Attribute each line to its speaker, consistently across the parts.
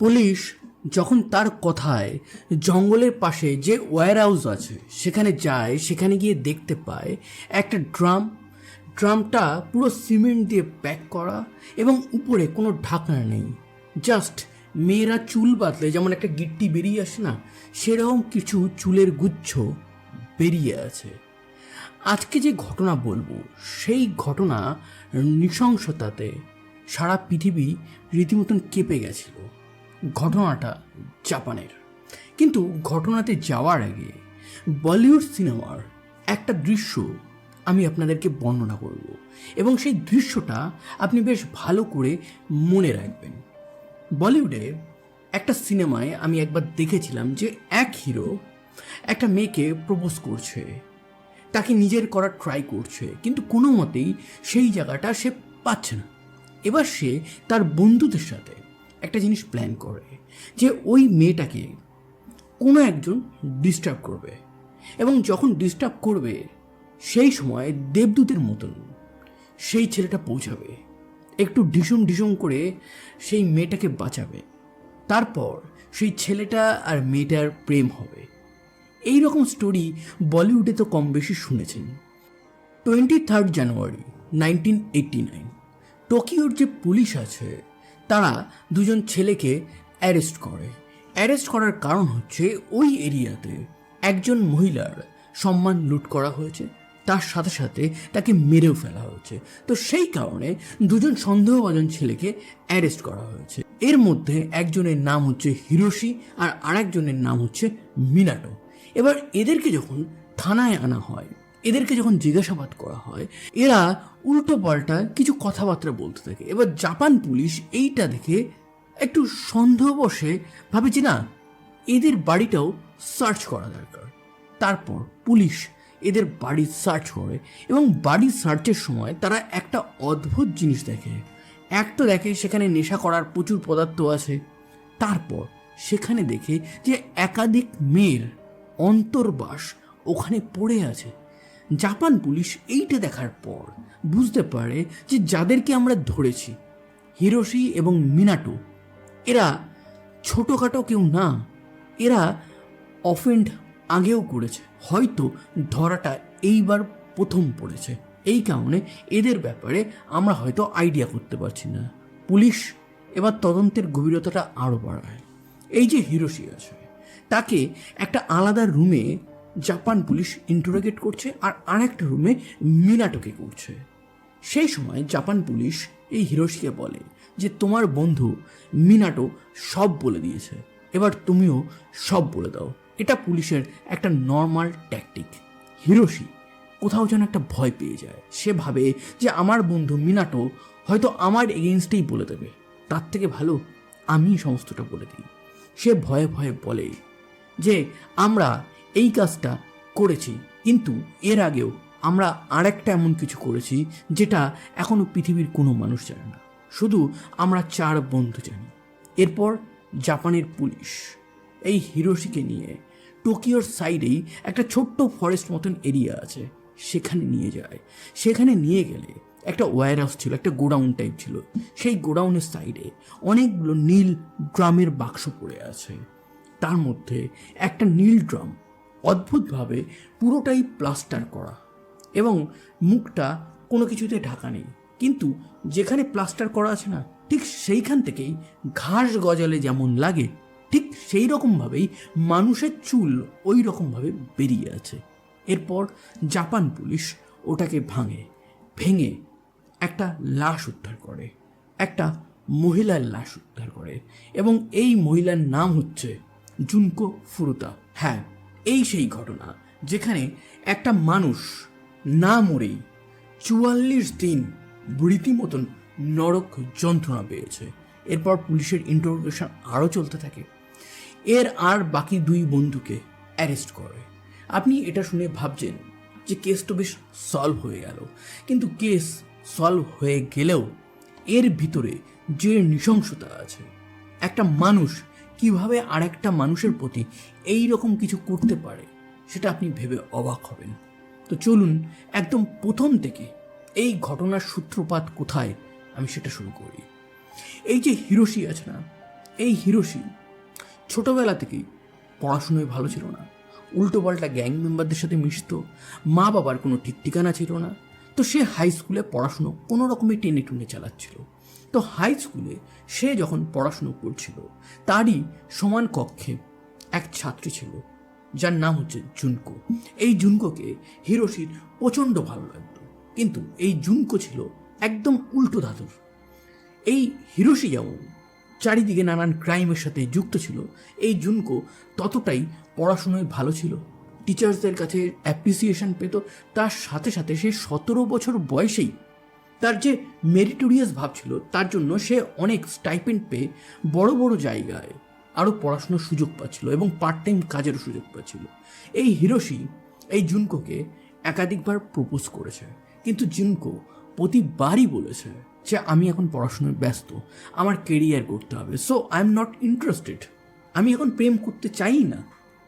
Speaker 1: Police যখন তার কথায় জঙ্গলের পাশে যে ওয়্যার হাউস আছে, সেখানে যায়, সেখানে গিয়ে দেখতে পায় একটা ড্রাম। ড্রামটা পুরো সিমেন্ট দিয়ে প্যাক করা এবং উপরে কোনো ঢাকনা নেই। জাস্ট মেয়েরা চুল বাঁধলে, যেমন একটা গিট্টি বেরিয়ে আসে না, সেরকম কিছু চুলের গুচ্ছ বেরিয়ে আছে। আজকে যে ঘটনা বলব, সেই ঘটনা নৃশংসতাতে সারা পৃথিবী রীতিমতন কেঁপে গেছিল। ঘটনাটা জাপানের। কিন্তু ঘটনাতে যাওয়ার আগে বলিউড সিনেমার একটা দৃশ্য আমি আপনাদেরকে বর্ণনা করব এবং সেই দৃশ্যটা আপনি বেশ ভালো করে মনে রাখবেন। বলিউডে একটা সিনেমায় আমি একবার দেখেছিলাম যে এক হিরো একটা মেয়েকে প্রপোজ করছে, তাকে নিজের করার ট্রাই করছে, কিন্তু কোনো মতেই সেই জায়গাটা সে পাচ্ছে না। এবার সে তার বন্ধুদের সাথে একটা জিনিস প্ল্যান করে যে ওই মেয়েটাকে কোনো একজন ডিস্টার্ব করবে। এবং যখন ডিস্টার্ব করবে, সেই সময় দেবদূতের মতন সেই ছেলেটা পৌঁছাবে। একটু ডিসুম ডিসুম করে সেই মেয়েটাকে বাঁচাবে। তারপর সেই ছেলেটা আর মেয়েটার প্রেম হবে। এই রকম স্টোরি বলিউডে তো কম বেশি শুনেছেন। Twenty third January nineteen eighty nine টোকিওর যে পুলিশ আছে তারা দুজন ছেলেকে অ্যারেস্ট করে। অ্যারেস্ট করার কারণ হচ্ছে ওই এরিয়াতে একজন মহিলার সম্মান লুট করা হয়েছে, তার সাথে সাথে তাকে মেরেও ফেলা হয়েছে। তো সেই কারণে দুজন সন্দেহভাজন ছেলেকে অ্যারেস্ট করা হয়েছে। এর মধ্যে একজনের নাম হচ্ছে হিরোশি আর আরেকজনের নাম হচ্ছে মিনাটো। এবার এদেরকে যখন থানায় আনা হয় এদেরকে যখন জিজ্ঞাসাবাদ করা হয়, এরা উল্টো পাল্টা কিছু কথাবার্তা বলতে থাকে। এবার জাপান পুলিশ এইটা দেখে একটু সন্দেহবশে ভাবে যে না, এদের বাড়িটাও সার্চ করা দরকার। তারপর পুলিশ এদের বাড়ি সার্চ করে এবং বাড়ি সার্চের সময় তারা একটা অদ্ভুত জিনিস দেখে। এক তো দেখে সেখানে নেশা করার প্রচুর পদার্থ আছে। তারপর সেখানে দেখে যে একাধিক মেয়ের অন্তর্বাস ওখানে পড়ে আছে। জাপান পুলিশ এইটা দেখার পর বুঝতে পারে যে যাদেরকে আমরা ধরেছি, হিরোশি এবং মিনাটো, এরা ছোটোখাটো কেউ না, এরা অফেন্ড আগেও করেছে, হয়তো ধরাটা এইবার প্রথম পড়েছে। এই কারণে এদের ব্যাপারে আমরা হয়তো আইডিয়া করতে পারছি না। পুলিশ এবার তদন্তের গভীরতাটা আরও বাড়ায়। এই যে হিরোশি আছে, তাকে একটা আলাদা রুমে জাপান পুলিশ ইন্টারোগেট করছে আর আরেকটা রুমে মিনাটোকে করছে। সেই সময় জাপান পুলিশ এই হিরোশিকে বলে যে, তোমার বন্ধু মিনাটো সব বলে দিয়েছে। এবার তুমিও সব বলে দাও। এটা পুলিশের একটা নর্মাল ট্যাকটিক হিরোশি কোথাও যেন একটা ভয় পেয়ে যায়। সে ভাবে যে, আমার বন্ধু মিনাটো হয়তো আমার এগেনস্টেই বলে দেবে। তার থেকে ভালো আমি সমস্তটা বলে দিই। সে ভয়ে ভয়ে বলে যে, আমরা এই কাজটা করেছি। কিন্তু এর আগেও আমরা আরেকটা এমন কিছু করেছি যেটা এখনও পৃথিবীর কোনো মানুষ জানে না। শুধু আমরা চার বন্ধু জানি। এরপর জাপানের পুলিশ এই হিরোশিকে নিয়ে টোকিওর সাইডেই একটা ছোট্ট ফরেস্ট মতন এরিয়া আছে। সেখানে নিয়ে যায়। সেখানে নিয়ে গেলে একটা ওয়্যার হাউস ছিল, একটা গোডাউন টাইপ ছিল। সেই গোডাউনের সাইডে অনেকগুলো নীল ড্রামের বাক্স পড়ে আছে। তার মধ্যে একটা নীল ড্রাম অদ্ভুতভাবে পুরোটাই প্লাস্টার করা এবং মুখটা কোনো কিছুতে ঢাকা নেই। কিন্তু যেখানে প্লাস্টার করা আছে না, ঠিক সেইখান থেকেই ঘাস গজালে যেমন লাগে, ঠিক সেই রকমভাবেই মানুষের চুল ওই রকমভাবে বেরিয়ে আছে। এরপর জাপান পুলিশ ওটাকে ভাঙে, ভেঙে একটা লাশ উদ্ধার করে, একটা মহিলার লাশ উদ্ধার করে এবং এই মহিলার নাম হচ্ছে জুনকো ফুরুতা। হ্যাঁ এই সেই ঘটনা যেখানে একটা মানুষ না মরেই চুয়াল্লিশ দিন রীতিমতন নরক যন্ত্রণা পেয়েছে। এরপর পুলিশের ইন্টারোগেশন আরও চলতে থাকে। এর আর বাকি দুই বন্ধুকে অ্যারেস্ট করে। আপনি এটা শুনে ভাবছেন যে কেস তো বেশ সলভ হয়ে গেল। কিন্তু কেস সলভ হয়ে গেলেও এর ভিতরে যে নৃশংসতা আছে, একটা মানুষ কীভাবে আরেকটা মানুষের প্রতি এই রকম কিছু করতে পারে, সেটা আপনি ভেবে অবাক হবেন। তো চলুন একদম প্রথম থেকে এই ঘটনার সূত্রপাত কোথায় আমি সেটা শুরু করি। এই যে হিরোশি আছে না, এই হিরোশি ছোটবেলা থেকেই পড়াশুনোয় ভালো ছিল না। উল্টোপাল্টা গ্যাং মেম্বারদের সাথে মিশতো, মা বাবার কোনো ঠিক ঠিকানা ছিল না, তো সে হাই স্কুলে পড়াশুনো কোনো রকমে টেনে টুনে চালাচ্ছিল। তো হাই স্কুলে সে যখন পড়াশুনো করছিল, তারই সমান কক্ষে এক ছাত্রী ছিল, যার নাম হচ্ছে জুনকো। এই জুনকোকে হিরোশির প্রচণ্ড ভালো লাগতো, কিন্তু এই জুনকো ছিল একদম উল্টো ধাতুর এই হিরোশি যেমন চারিদিকে নানান ক্রাইমের সাথে যুক্ত ছিল, এই জুনকো ততটাই পড়াশুনোয় ভালো ছিল। টিচার্সদের কাছে অ্যাপ্রিসিয়েশন পেত, তার সাথে সাথে সে সতেরো বছর বয়সেই তার যে মেরিটোরিয়াস ভাব ছিল, তার জন্য সে অনেক স্টাইপেন্ড পেয়ে বড় বড় জায়গায় আরও পড়াশোনার সুযোগ পাচ্ছিল এবং পার্ট টাইম কাজেরও সুযোগ পাচ্ছিল। এই হিরোশি, এই জুনকোকে একাধিকবার প্রপোজ করেছে। কিন্তু জুনকো প্রতিবারই বলেছে যে, আমি এখন পড়াশোনায় ব্যস্ত, আমার কেরিয়ার করতে হবে। So I am not interested আমি এখন প্রেম করতে চাই না।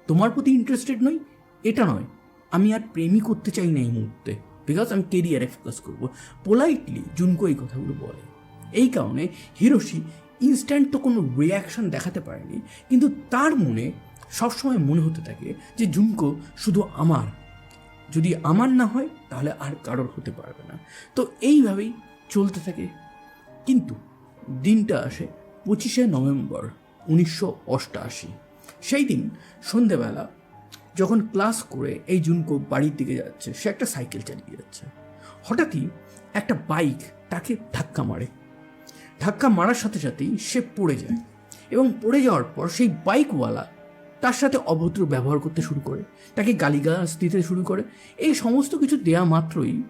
Speaker 1: তোমার প্রতি ইন্টারেস্টেড নই, এটা নয়। আমি আর প্রেমই করতে চাই না এই মুহূর্তে। বিকজ আমি কেরিয়ারে ফোকাস করব। পোলাইটলি জুনকো এই কথাগুলো বলে। এই কারণে হিরোশি ইনস্ট্যান্ট তো কোনো রিয়াকশন দেখাতে পারেনি, কিন্তু তার মনে সবসময় মনে হতে থাকে যে জুনকো শুধু আমার। যদি আমার না হয়, তাহলে আর কারোর হতে পারবে না। তো এইভাবেই চলতে থাকে। কিন্তু দিনটা আসে পঁচিশে নভেম্বর, উনিশশো অষ্টআশি সেই দিন সন্ধেবেলা যখন ক্লাস করে এই জুনকো বাড়ির দিকে যাচ্ছে, সে একটা সাইকেল চালিয়ে যাচ্ছে। হঠাৎই একটা বাইক তাকে ধাক্কা মারে। ধাক্কা মারার সাথে সাথেই সে পড়ে যায় এবং পড়ে যাওয়ার পর সেই বাইকওয়ালা তার সাথে অভদ্র ব্যবহার করতে শুরু করে, তাকে গালিগালাজ দিতে শুরু করে। এই সমস্ত কিছু দেয়া মাত্রই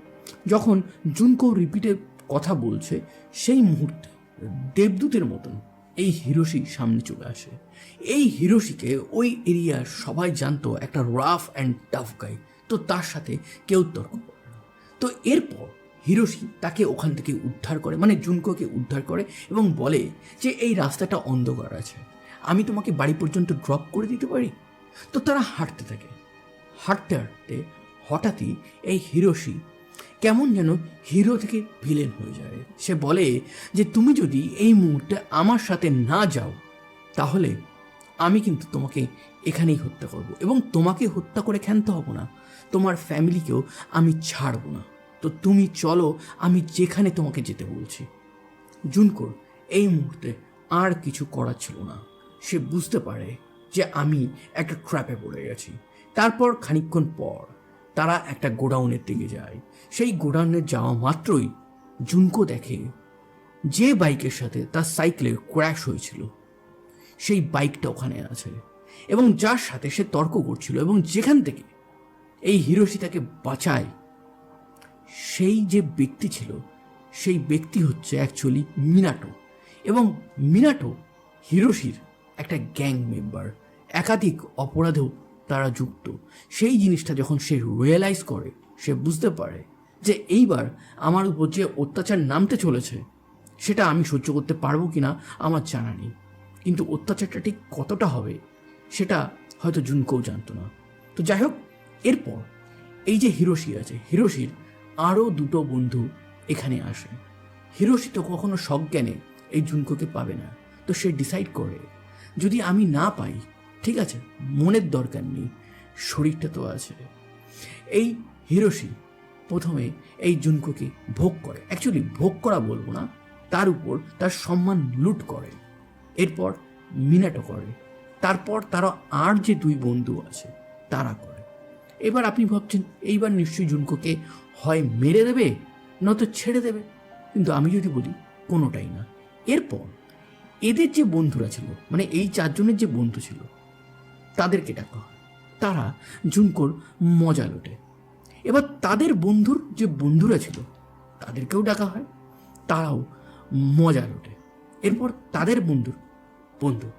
Speaker 1: যখন জুনকো রিপিটে কথা বলছে, সেই মুহূর্তে দেবদূতের মতন এই হিরোশি সামনে চলে আসে। এই হিরোশিকে ওই এরিয়ার সবাই জানতো একটা রাফ অ্যান্ড টাফ গাই তো তার সাথে কেউ তর্ক করে না। তো এরপর হিরোশি তাকে ওখান থেকে উদ্ধার করে মানে জুনকোকে উদ্ধার করে এবং বলে যে, এই রাস্তাটা অন্ধকার আছে। আমি তোমাকে বাড়ি পর্যন্ত ড্রপ করে দিতে পারি? তো তারা হাঁটতে থাকে। হাঁটতে হাঁটতে হঠাৎই এই হিরোশি কেমন যেন হিরো থেকে ভিলেন হয়ে যায়। সে বলে যে, তুমি যদি এই মুহূর্তে আমার সাথে না যাও, তাহলে আমি কিন্তু তোমাকে এখানেই হত্যা করব এবং তোমাকে হত্যা করে ক্ষান্ত হব না। তোমার ফ্যামিলিকেও আমি ছাড়বো না। তো তুমি চলো, আমি যেখানে তোমাকে যেতে বলছি। জুনকোর, এই মুহূর্তে আর কিছু করার ছিল না। সে বুঝতে পারে যে, আমি একটা ট্র্যাপে পড়ে গেছি। তারপর খানিকক্ষণ পর তারা একটা গোডাউনের দিকে যায়। সেই গোডাউনে যাওয়া মাত্রই জুনকো দেখে যে বাইকের সাথে তার সাইকেলে ক্র্যাশ হয়েছিল, সেই বাইকটা ওখানে আছে এবং যার সাথে সে তর্ক করছিল এবং যেখান থেকে এই হিরোশি তাকে বাঁচায়, সেই যে ব্যক্তি ছিল, সেই ব্যক্তি হচ্ছে অ্যাকচুয়ালি মিনাটো এবং মিনাটো হিরোশির একটা গ্যাং মেম্বার একাধিক অপরাধেও তারা যুক্ত। সেই জিনিসটা যখন সে রিয়েলাইজ করে, সে বুঝতে পারে যে এইবার আমার উপর যে অত্যাচার নামতে চলেছে, সেটা আমি সহ্য করতে পারব কি না আমার জানা নেই। কিন্তু অত্যাচারটা ঠিক কতটা হবে, সেটা হয়তো জুনকেও জানতো না। তো যাই হোক, এরপর এই যে হিরোশি আছে, হিরোশির আরও দুটো বন্ধু এখানে আসে। হিরোশি তো কখনো সজ্ঞানে এই জুনকোকে পাবে না। তো সে ডিসাইড করে, যদি আমি না পাই ঠিক আছে, মনের দরকার নেই, শরীরটা তো আছে। এই হিরোশি প্রথমে এই জুনকোকে ভোগ করে। অ্যাকচুয়ালি ভোগ করা বলব না, তার উপর তার সম্মান লুট করে। এরপর মিনাটো করে। তারপর তারা আর যে দুই বন্ধু আছে, তারা করে। এবার আপনি ভাবছেন, এইবার নিশ্চয়ই জুনকোকে হয় মেরে দেবে, নয়তো ছেড়ে দেবে? কিন্তু আমি যদি বলি, কোনোটাই না। এরপর এদের যে বন্ধুরা ছিল মানে এই চারজনের যে বন্ধু ছিল তাদেরকে ডাকা। হয় তারা জুনকোর মজা লোটে। এবার তাদের বন্ধুর যে বন্ধুরা ছিল, তাদেরকেও ডাকা হয়। তারাও মজা লোটে। এরপর তাদের বন্ধুর বন্ধু,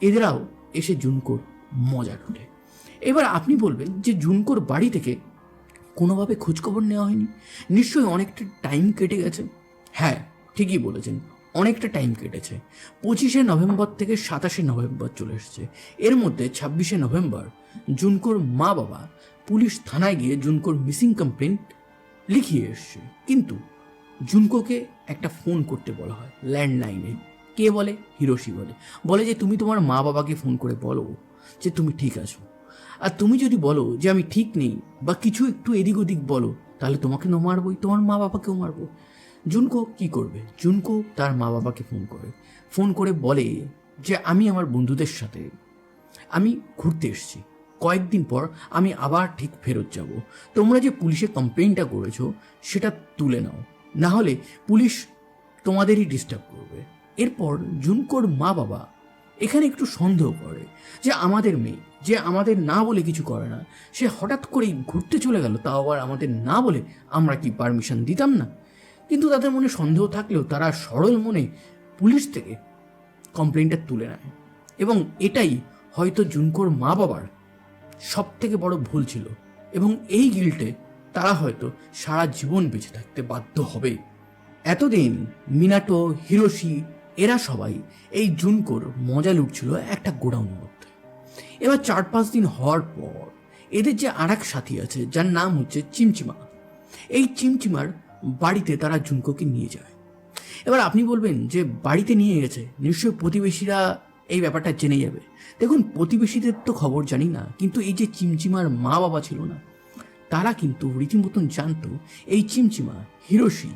Speaker 1: এদেরাও এসে জুনকোর মজা লোটে। এবার আপনি বলবেন যে জুনকোর বাড়ি থেকে কোনোভাবে খোঁজখবর নেওয়া হয়নি? নিশ্চয়ই অনেকটা টাইম কেটে গেছে। হ্যাঁ ঠিকই বলেছেন। অনেকটা টাইম কেটেছে। পঁচিশে নভেম্বর থেকে সাতাশে নভেম্বর চলে এসেছে। এর মধ্যে ছাব্বিশে নভেম্বর জুনকোর মা বাবা পুলিশ থানায় গিয়ে জুনকোর মিসিং কমপ্লেন লিখিয়ে এসছে। কিন্তু জুনকোকে একটা ফোন করতে বলা হয় ল্যান্ডলাইনে কে বলে? হিরোশি বলে। বলে যে, তুমি তোমার মা বাবাকে ফোন করে বলো যে, তুমি ঠিক আছো। আর তুমি যদি বলো যে, আমি ঠিক নেই বা কিছু একটু এদিক ওদিক বলো, তাহলে তোমাকে তো মারবোই, তোমার মা বাবাকেও মারবো জুনকো কি করবে? জুনকো তার মা বাবাকে ফোন করে। ফোন করে বলে যে, আমি আমার বন্ধুদের সাথে, আমি ঘুরতে এসেছি। কয়েকদিন পর আমি আবার ঠিক ফেরত যাব। তোমরা যে পুলিশে কমপ্লেনটা করেছ, সেটা তুলে নাও। না হলে পুলিশ তোমাদেরই ডিস্টার্ব করবে। এরপর জুনকোর মা বাবা এখানে একটু সন্দেহ করে যে, আমাদের মেয়ে যে আমাদের না বলে কিছু করে না, সে হঠাৎ করেই ঘুরতে চলে গেল, তাও আবার আমাদের না বলে আমরা কি পারমিশন দিতাম না? কিন্তু তাদের মনে সন্দেহ থাকলেও তারা সরল মনে পুলিশ থেকে কমপ্লেনটা তুলে নেয়। এবং এটাই হয়তো জুনকোর মা বাবার সব থেকে বড় ভুল ছিল। এবং এই গিল্টে তারা হয়তো সারা জীবন বেঁচে থাকতে বাধ্য হবে। এতদিন মিনাটো, হিরোশি এরা সবাই এই জুনকোর মজা লুটছিল একটা গোডাউনের মধ্যে। এবার চার পাঁচ দিন হওয়ার পর এদের যে আর সাথী আছে, যার নাম হচ্ছে চিমচিমা। এই চিমচিমার বাড়িতে তারা জুনকোকে নিয়ে যায়। এবার আপনি বলবেন যে বাড়িতে নিয়ে গেছে, নিশ্চয়ই প্রতিবেশীরা এই ব্যাপারটা জেনে যাবে। দেখুন, প্রতিবেশীদের তো খবর জানি না, কিন্তু এই যে চিমচিমার মা বাবা ছিল না, তারা কিন্তু রীতিমতন জানতো এই চিমচিমা হিরোশি,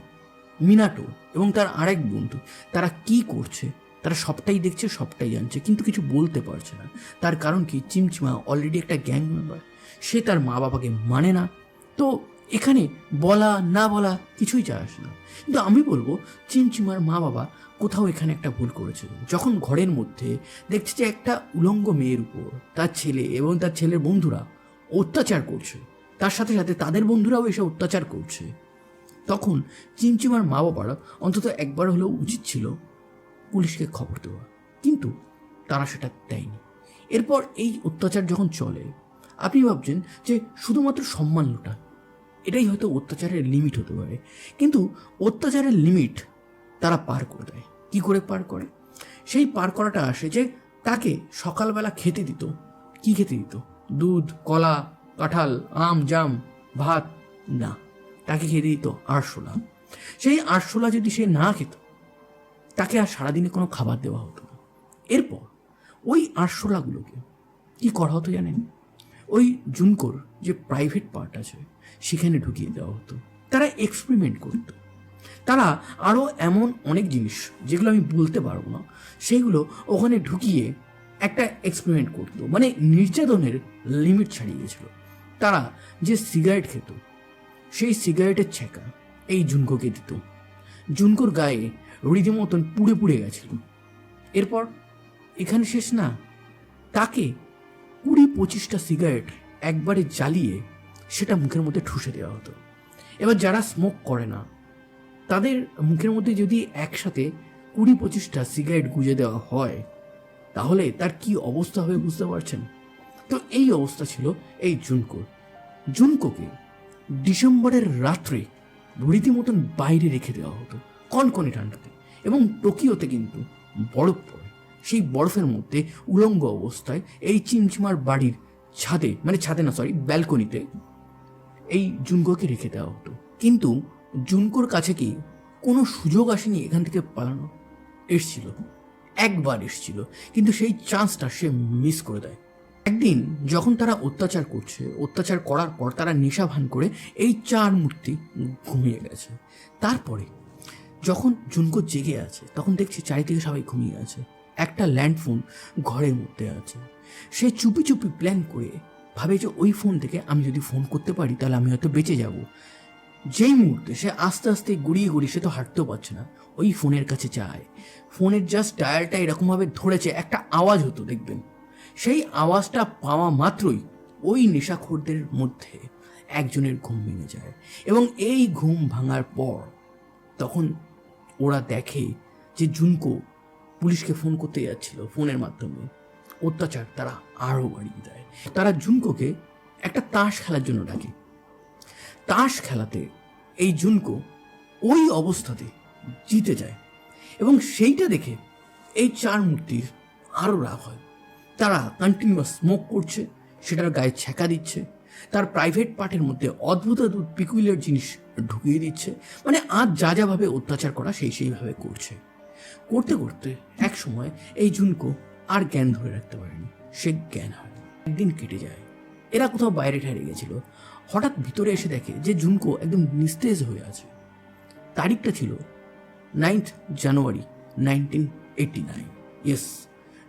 Speaker 1: মিনাটো এবং তার আরেক বন্ধু, তারা কি করছে, তারা সবটাই দেখছে, সবটাই জানছে, কিন্তু কিছু বলতে পারছে না। তার কারণ কি, চিমচিমা অলরেডি একটা গ্যাং মেম্বার সে তার মা বাবাকে মানে না। তো এখানে বলা, না বলা কিছুই যায় আসে না। কিন্তু আমি বলব চিমচিমার মা বাবা কোথাও এখানে একটা ভুল করেছে যখন ঘরের মধ্যে দেখছে যে একটা উলঙ্গ মেয়ের উপর তার ছেলে এবং তার ছেলের বন্ধুরা অত্যাচার করছে, তার সাথে সাথে তাদের বন্ধুরাও এসে অত্যাচার করছে, তখন চিমচিমার মা বাবারা অন্তত একবার হলেও উচিত ছিল পুলিশকে খবর দেওয়া। কিন্তু তারা সেটা দেয়নি। এরপর এই অত্যাচার যখন চলে, আপনি ভাবছেন যে শুধুমাত্র সম্মান লোটা এটাই হয়তো অত্যাচারের লিমিট হতে পারে। কিন্তু অত্যাচারের লিমিট তারা পার করে দেয়। কী করে পার করে? সেই পার করাটা আসে যে তাকে সকালবেলা খেতে দিত। কি খেতে দিত? দুধ, কলা, কাঁঠাল, আম, জাম, ভাত? না, তাকে খেতে দিত আরশোলা। সেই আরশোলা যদি সে না খেত, তাকে আর সারাদিনে কোনো খাবার দেওয়া হতো না। এরপর ওই আরশোলাগুলোকে কি করা হতো জানেন? ওই জুনকোর যে প্রাইভেট পার্ট আছে সেখানে ঢুকিয়ে দেওয়া হতো। তারা এক্সপেরিমেন্ট করতো। তারা আরও এমন অনেক জিনিস যেগুলো আমি বলতে পারব না, সেগুলো ওখানে ঢুকিয়ে একটা এক্সপেরিমেন্ট করতো। মানে নির্যাতনের লিমিট ছাড়িয়ে গেছিল তারা যে সিগারেট খেত, সেই সিগারেটের ছেঁকা এই জুনকোকে দিত। জুনকোর গায়ে রীতিমতন পুড়ে পুড়ে গেছিল। এরপর এখানে শেষ না, তাকে কুড়ি পঁচিশটা সিগারেট একবারে জ্বালিয়ে সেটা মুখের মধ্যে ঠুসে দেওয়া হতো। এবার যারা স্মোক করে না, তাদের মুখের মধ্যে যদি একসাথে কুড়ি পঁচিশটা সিগারেট গুজে দেওয়া হয়, তাহলে তার কি অবস্থা হবে বুঝতে পারছেন? তো এই অবস্থা ছিল এই জুনকোর জুনকোকে ডিসেম্বরের রাত্রে রীতিমতন বাইরে রেখে দেওয়া হতো, কনকনে ঠান্ডাতে। এবং টোকিওতে কিন্তু বরফ পড়ে। সেই বরফের মধ্যে উলঙ্গ অবস্থায় এই চিমচিমার বাড়ির ছাদে মানে ছাদে না সরি ব্যালকনিতে এই জুনকোকে রেখে দেওয়া হতো। কিন্তু জুনকোর কাছে কি কোনো সুযোগ আসেনি এখান থেকে পালানো এসছিল, একবার এসছিল, কিন্তু সেই চান্সটা সে মিস করে দেয়। একদিন যখন তারা অত্যাচার করছে, অত্যাচার করার পর তারা নেশা ভান করে এই চার মূর্তি ঘুমিয়ে গেছে। তারপরে যখন জুনকো জেগে আছে, তখন দেখছি চারিদিকে সবাই ঘুমিয়ে আছে। একটা ল্যান্ডফোন ঘরের মধ্যে আছে। সে চুপি চুপি প্ল্যান করে ভাবে যে ওই ফোন থেকে আমি যদি ফোন করতে পারি, তাহলে আমি হয়তো বেঁচে যাব। যেই মুহূর্তে সে আস্তে আস্তে গড়িয়ে গড়িয়ে সে তো হাঁটতেও পারছে না। ওই ফোনের কাছে চায় ফোনের জাস্ট ডায়ালটা এরকমভাবে ধরেছে, একটা আওয়াজ হতো, দেখবেন। সেই আওয়াজটা পাওয়া মাত্রই ওই নেশাখোরদের মধ্যে একজনের ঘুম ভেঙে যায়। এবং এই ঘুম ভাঙার পর তখন ওরা দেখে যে জুনকো পুলিশকে ফোন করতে যাচ্ছিল ফোনের মাধ্যমে। অত্যাচার, তারা আরও বাড়িয়ে দেয়। তারা জুনকোকে একটা তাস খেলার জন্য ডাকে। তাস খেলাতে এই জুনকো ওই অবস্থাতে জিতে যায় এবং সেইটা দেখে এই চার মূর্তির আরও রাগ হয়। তারা কন্টিনিউয়াস স্মোক করছে, সেটার গায়ে ছ্যাঁকা দিচ্ছে, তার প্রাইভেট পার্টের মধ্যে অদ্ভুত অদ্ভুত পিকুলিয়ার জিনিস ঢুকিয়ে দিচ্ছে মানে আজ যা যাভাবে অত্যাচার করা সেই সেইভাবে করছে। করতে করতে এক সময় এই জুনকো আর জ্ঞান ধরে রাখতে পারেনি। সে জ্ঞান হয় একদিন কেটে যায়। এরা কোথাও বাইরে ঠাইরে গেছিল। হঠাৎ ভিতরে এসে দেখে যে জুনকো একদম নিস্তেজ হয়ে আছে। তারিখটা ছিল ninth January nineteen eighty nine. Yes,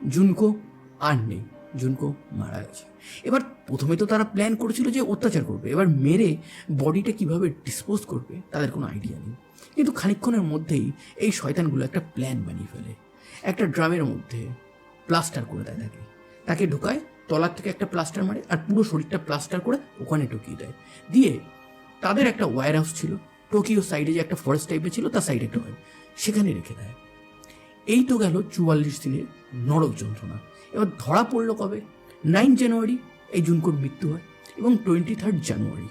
Speaker 1: Junko আর নেই। জুনকো মারা গেছে। এবার প্রথমে তো তারা প্ল্যান করেছিল যে অত্যাচার করবে। এবার মেরে বডিটা কীভাবে ডিসপোজ করবে তাদের কোনো আইডিয়া নেই। কিন্তু খানিকক্ষণের মধ্যেই এই শয়তানগুলো একটা প্ল্যান বানিয়ে ফেলে। একটা ড্রামের মধ্যে প্লাস্টার করে দেয় তাকে। তাকে ঢোকায়, তলার থেকে একটা প্লাস্টার মারে আর পুরো শরীরটা প্লাস্টার করে ওখানে ঢুকিয়ে দেয়। দিয়ে তাদের একটা ওয়্যার হাউস ছিল, টোকিও সাইডে যে একটা ফরেস্ট টাইপের ছিল, তার সাইডে একটা হয় সেখানে রেখে দেয়। এই তো গেল চুয়াল্লিশ দিনের নরক যন্ত্রণা। এবার ধরা পড়ল কবে? নাইন জানুয়ারি এই জুনকোর মৃত্যু হয় এবং টোয়েন্টি থার্ড জানুয়ারি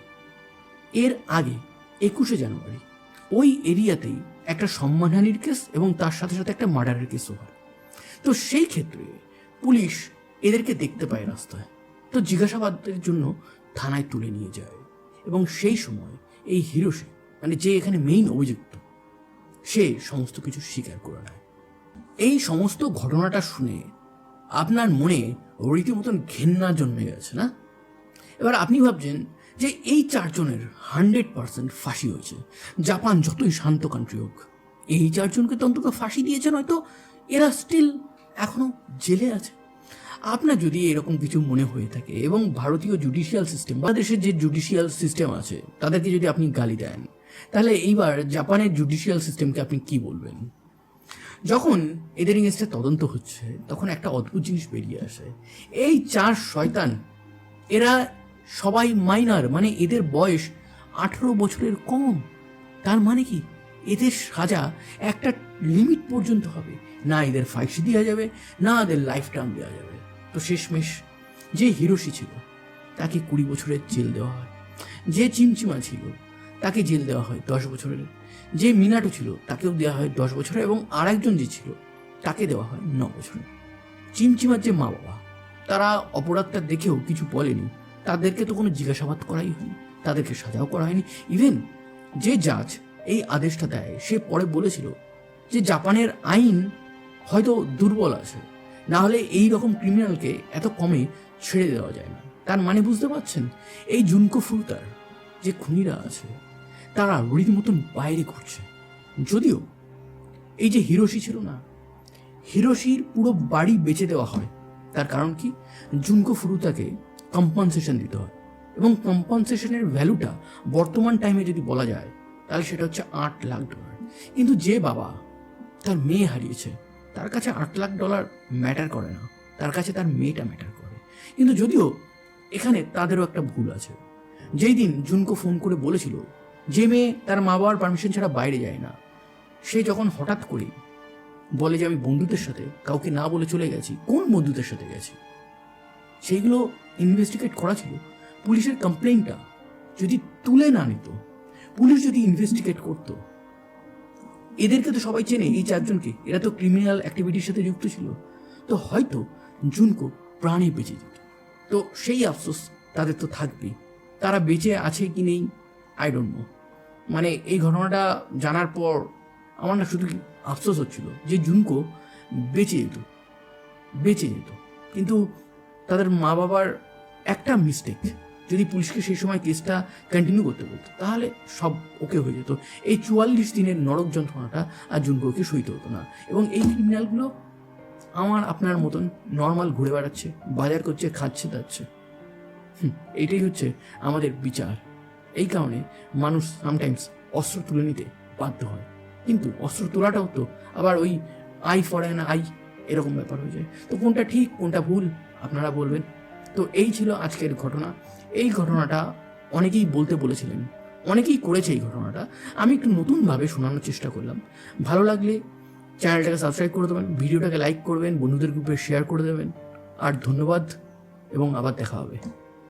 Speaker 1: এর আগে একুশে জানুয়ারি ওই এরিয়াতেই একটা সম্মানহানির কেস এবং তার সাথে সাথে একটা মার্ডারের কেসও হয়। তো সেই ক্ষেত্রে পুলিশ এদেরকে দেখতে পায় রাস্তায়। তো জিজ্ঞাসাবাদের জন্য থানায় তুলে নিয়ে যায়। এবং সেই সময় এই হিরোসে মানে যে এখানে মেইন অভিযুক্ত, সে সমস্ত কিছু স্বীকার করে নেয়। এই সমস্ত ঘটনাটা শুনে আপনার মনে রীতিমতন ঘেন্না জন্মে গেছে, না? এবার আপনি ভাবছেন যে এই চারজনের হান্ড্রেড পার্সেন্ট ফাঁসি হয়েছে। জাপান যতই শান্ত কান্ট্রি হোক, এই চারজনকে তো অন্তত ফাঁসি দিয়েছে নয়তো এরা স্টিল এখনও জেলে আছে। আপনার যদি এরকম কিছু মনে হয়ে থাকে এবং ভারতীয় জুডিশিয়াল সিস্টেম বাংলাদেশের যে জুডিশিয়াল সিস্টেম আছে, তাদেরকে যদি আপনি গালি দেন, তাহলে এইবার জাপানের জুডিশিয়াল সিস্টেমকে আপনি কি বলবেন? যখন এদের এগেনস্টে তদন্ত হচ্ছে, তখন একটা অদ্ভুত জিনিস বেরিয়ে আসে। এই চার শয়তান, এরা সবাই মাইনার মানে এদের বয়স আঠেরো বছরের কম। তার মানে কি? এদের সাজা একটা লিমিট পর্যন্ত হবে। না এদের ফাইসি দেওয়া যাবে, না এদের লাইফ টার্ম দেওয়া যাবে। তো শেষমেশ যে হিরোশি ছিল, তাকে কুড়ি বছরের জেল দেওয়া হয়। যে চিমচিমা ছিল, তাকে জেল দেওয়া হয় দশ বছরের। যে মিনাটো ছিল, তাকেও দেওয়া হয় দশ বছরের এবং আরেকজন যে ছিল, তাকে দেওয়া হয় ন বছরের। চিমচিমার যে মা বাবা, তারা অপরাধটা দেখেও কিছু বলেনি। তাদেরকে তো কোনো জিজ্ঞাসাবাদ করাই হয়নি, তাদেরকে সাজাও করা হয়নি। ইভেন যে জাজ এই আদেশটা দেয়, সে পরে বলেছিল যে, জাপানের আইন হয়তো দুর্বল আছে। না হলে এই রকম ক্রিমিনালকে এত কমে ছেড়ে দেওয়া যায় না। তার মানে বুঝতে পারছেন? এই জুনকো ফুরতার যে খুনিরা আছে, তারা রীতিমতন বাইরে ঘুরছে। যদিও এই যে হিরোশি ছিল না, হিরোশির পুরো বাড়ি বেচে দেওয়া হয়। তার কারণ কি? জুনকো ফুরুতাকে কম্পনসেশন দিতে হয়। এবং কম্পনসেশনের ভ্যালুটা বর্তমান টাইমে যদি বলা যায়, তাহলে সেটা হচ্ছে আট লাখ ডলার কিন্তু যে বাবা তার মেয়ে হারিয়েছে তার কাছে আট লাখ ডলার ম্যাটার করে না। তার কাছে তার মেয়েটা ম্যাটার করে। কিন্তু যদিও এখানে তাদেরও একটা ভুল আছে। যেই দিন জুনকো ফোন করে বলেছিল যে মেয়ে তার মা বাবার পারমিশন ছাড়া বাইরে যায় না, সে যখন হঠাৎ করে বলে যে আমি বন্ধুদের সাথে, কাউকে না বলে চলে গেছি, কোন বন্ধুদের সাথে গেছি? সেইগুলো ইনভেস্টিগেট করা ছিল। পুলিশের কমপ্লেনটা যদি তুলে না নিত, পুলিশ যদি ইনভেস্টিগেট করত এদেরকে তো সবাই চেনে, এই চারজনকে। এরা তো ক্রিমিনাল অ্যাক্টিভিটির সাথে যুক্ত ছিল। তো হয়তো জুনকো প্রাণে বেঁচে যেত। তো সেই আফসোস তাদের তো থাকবেই। তারা বেঁচে আছে কি নেই? আই ডোন্ট নো মানে এই ঘটনাটা জানার পর আমার না শুধু আফসোস হচ্ছিল যে জুনকো বেঁচে যেত। বেঁচে যেত। কিন্তু তাদের মা বাবার একটা মিস্টেক যদি পুলিশকে সেই সময় কেসটা কন্টিনিউ করতে বলতো তাহলে সব ওকে হয়ে যেত। এই চুয়াল্লিশ দিনের নরক যন্ত্রণাটা আর জুনকোকে সইতে হতো না। এবং এই ক্রিমিনালগুলো আমার আপনার মতন নর্মাল ঘুরে বেড়াচ্ছে বাজার করছে খাচ্ছে দাচ্ছে। হুম, এইটাই হচ্ছে আমাদের বিচার। এই কারণে মানুষ সামটাইমস অস্ত্র তুলে নিতে বাধ্য হয়। কিন্তু অস্ত্র তোলাটাও তো আবার ওই আই ফরেন আই এরকম ব্যাপার হয়ে যায়। তো কোনটা ঠিক কোনটা ভুল আপনারা বলবেন। তো এই ছিল আজকের ঘটনা। এই ঘটনাটা অনেকেই বলতে বলেছিলেন, অনেকেই করেছে এই ঘটনাটা। আমি একটু নতুনভাবে শোনানোর চেষ্টা করলাম। ভালো লাগলে চ্যানেলটাকে সাবস্ক্রাইব করে দেবেন, ভিডিওটাকে লাইক করবেন, বন্ধুদের গ্রুপে শেয়ার করে দেবেন। আর ধন্যবাদ, এবং আবার দেখা হবে।